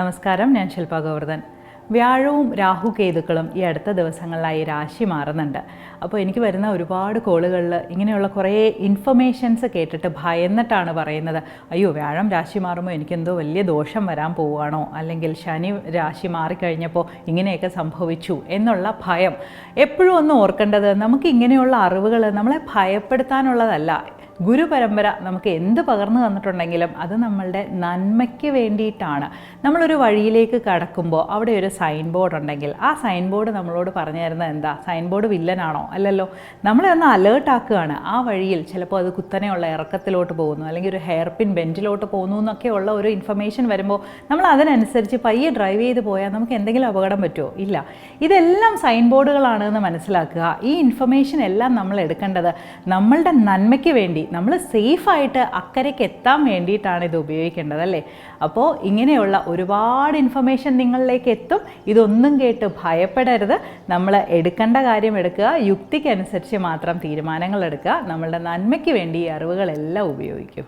നമസ്കാരം ഞാൻ ശില്പ ഗോവർദ്ധൻ. വ്യാഴവും രാഹു കേതുക്കളും ഈ അടുത്ത ദിവസങ്ങളിലായി രാശി മാറുന്നുണ്ട്. അപ്പോൾ എനിക്ക് വരുന്ന ഒരുപാട് കോളുകളിൽ ഇങ്ങനെയുള്ള കുറേ ഇൻഫർമേഷൻസ് കേട്ടിട്ട് ഭയന്നിട്ടാണ് പറയുന്നത്. അയ്യോ വ്യാഴം രാശി മാറുമ്പോൾ എനിക്കെന്തോ വലിയ ദോഷം വരാൻ പോവുകയാണോ? അല്ലെങ്കിൽ ശനി രാശി മാറിക്കഴിഞ്ഞപ്പോൾ ഇങ്ങനെയൊക്കെ സംഭവിച്ചു എന്നുള്ള ഭയം. എപ്പോഴും ഒന്ന് ഓർക്കേണ്ടത് നമുക്ക് ഇങ്ങനെയുള്ള അറിവുകൾ നമ്മളെ ഭയപ്പെടുത്താനുള്ളതല്ല. ഗുരുപരമ്പര നമുക്ക് എന്ത് പകർന്നു തന്നിട്ടുണ്ടെങ്കിലും അത് നമ്മളുടെ നന്മയ്ക്ക് വേണ്ടിയിട്ടാണ്. നമ്മളൊരു വഴിയിലേക്ക് കടക്കുമ്പോൾ അവിടെ ഒരു സൈൻ ബോർഡ് ഉണ്ടെങ്കിൽ ആ സൈൻ ബോർഡ് നമ്മളോട് പറഞ്ഞു തരുന്നത് എന്താ? സൈൻ ബോർഡ് വില്ലനാണോ? അല്ലല്ലോ. നമ്മളെ ഒന്ന് അലേർട്ടാക്കുകയാണ് ആ വഴിയിൽ ചിലപ്പോൾ അത് കുത്തനെയുള്ള ഇറക്കത്തിലോട്ട് പോകുന്നു അല്ലെങ്കിൽ ഒരു ഹെയർ പിൻ ബെഞ്ചിലോട്ട് പോകുന്നു എന്നൊക്കെയുള്ള ഒരു ഇൻഫർമേഷൻ വരുമ്പോൾ നമ്മൾ അതിനനുസരിച്ച് പയ്യെ ഡ്രൈവ് ചെയ്ത് പോയാൽ നമുക്ക് എന്തെങ്കിലും അപകടം പറ്റുമോ? ഇല്ല. ഇതെല്ലാം സൈൻ ബോർഡുകളാണെന്ന് മനസ്സിലാക്കുക. ഈ ഇൻഫർമേഷൻ എല്ലാം നമ്മൾ എടുക്കേണ്ടത് നമ്മളുടെ നന്മയ്ക്ക് വേണ്ടി നമ്മൾ സേഫായിട്ട് അക്കരയ്ക്ക് എത്താൻ വേണ്ടിയിട്ടാണ് ഇത് ഉപയോഗിക്കേണ്ടത് അല്ലേ? അപ്പോൾ ഇങ്ങനെയുള്ള ഒരുപാട് ഇൻഫർമേഷൻ നിങ്ങളിലേക്ക് എത്തും. ഇതൊന്നും കേട്ട് ഭയപ്പെടരുത്. നമ്മൾ എടുക്കേണ്ട കാര്യം എടുക്കുക. യുക്തിക്കനുസരിച്ച് മാത്രം തീരുമാനങ്ങൾ എടുക്കുക. നമ്മളുടെ നന്മയ്ക്ക് വേണ്ടി ഈ അറിവുകളെല്ലാം ഉപയോഗിക്കും.